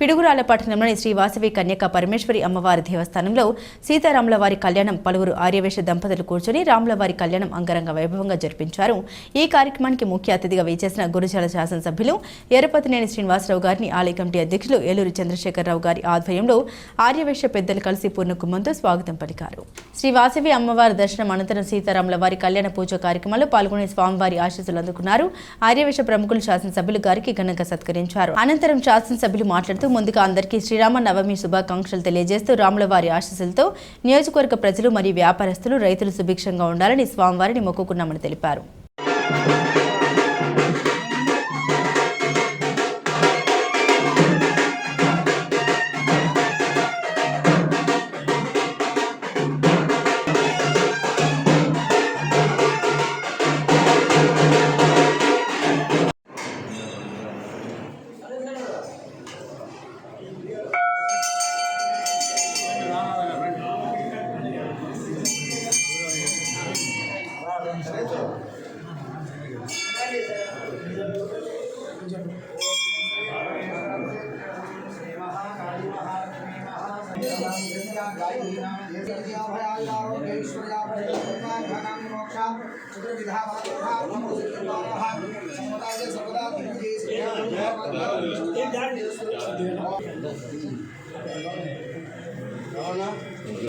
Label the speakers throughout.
Speaker 1: పిడుగురాల పట్టణంలోని శ్రీ వాసవి కన్యక పరమేశ్వరి అమ్మవారి దేవస్థానంలో సీతారాముల వారి కళ్యాణం పలువురు ఆర్యవేశ దంపతులు కూర్చొని రాముల వారి కళ్యాణం అంగరంగ వైభవంగా జరిపించారు. ఈ కార్యక్రమానికి ముఖ్య అతిథిగా వేచేసిన గురుజాల శాసనసభ్యులు ఎరపతినేని శ్రీనివాసరావు గారిని ఆలయ కమిటీ అధ్యక్షులు ఏలూరు చంద్రశేఖరరావు గారి ఆధ్వర్యంలో ఆర్యవేష పెద్దలు కలిసి పూర్ణకుమ్మంతో స్వాగతం పలికారు. శ్రీ వాసవి అమ్మవారి దర్శనం అనంతరం సీతారాముల వారి కళ్యాణ పూజ కార్యక్రమంలో పాల్గొనే స్వామివారి ఆశీస్సులు అందుకున్నారు. ఆర్యవేశ ప్రముఖులు శాసనసభ్యులు గారికి ఘనంగా సత్కరించారు. అనంతరం శాసనసభ్యులు మాట్లాడుతూ ముందుగా అందరికీ శ్రీరామ నవమి శుభాకాంక్షలు తెలియజేస్తూ రాముల వారి ఆశీస్సులతో నియోజకవర్గ ప్రజలు మరియు వ్యాపారస్తులు రైతులు సుభిక్షంగా ఉండాలని స్వామివారిని మొక్కుకున్నామని తెలిపారు.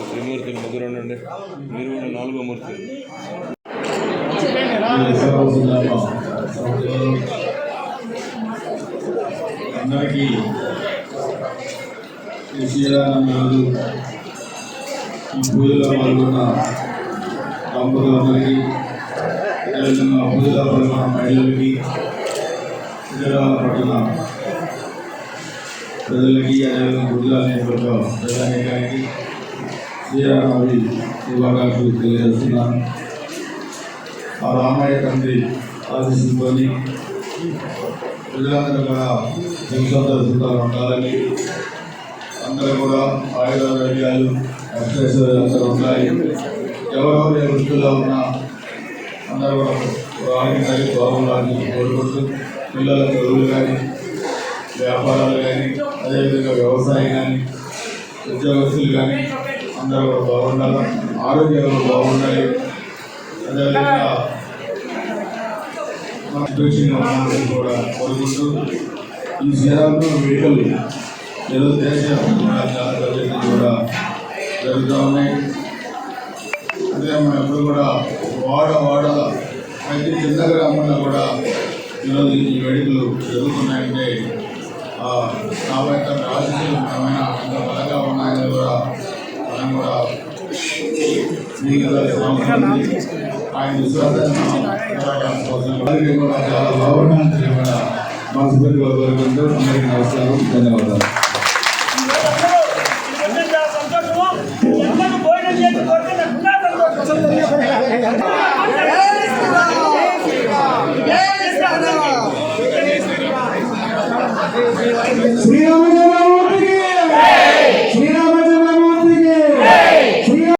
Speaker 2: త్రిమూర్తి ముగ్గురు ఉండండి. మీరు కూడా నాలుగో మూర్తి.
Speaker 3: అందరికీ ఈ శ్రీరామ ఈ పూజలో పాల్గొన్న దంపతులందరికీ అదేవిధంగా పూజలో పాల్గొన్న మహిళలకి శ్రీరామ పట్టణ ప్రజలకి అదేవిధంగా ప్రజానీకానికి శుభాకాంక్షలు తెలియజేస్తున్నాను. ఆ రామయ్య ప్రజలందరూ కూడా దిగుసంతలు సుఖాలు ఉండాలని అందరూ కూడా ఆయురారోగ్యాలు అష్టైశ్వర్యాలు ఉంటాయి ఎవరెవరు వృత్తిలో ఉన్నా అందరూ కూడా రాణి బాగుండాలని కోరుకుంటూ పిల్లల చదువులు కానీ వ్యాపారాలు కానీ అదేవిధంగా వ్యవసాయం కానీ ఉద్యోగస్తులు కానీ అందరూ కూడా బాగుండాలి? ఆరోగ్యాలు బాగుండాలి. అదేవిధంగా కూడా కోరుకుంటూ ఈ శ్రీరాములు వేడుకలు ఏదో కూడా జరుగుతూ ఉన్నాయి. అదే మనం ఎప్పుడు కూడా వాడ వాడ ప్రతి చిన్న గ్రామంలో కూడా ఈరోజు ఈ వేడుకలు జరుగుతున్నాయంటే కాబట్టి రాజకీయమైన ఆయన చాలా భావన కూడా మనస్ఫూర్తిగా ధన్యవాదాలు.
Speaker 4: శ్రీరామ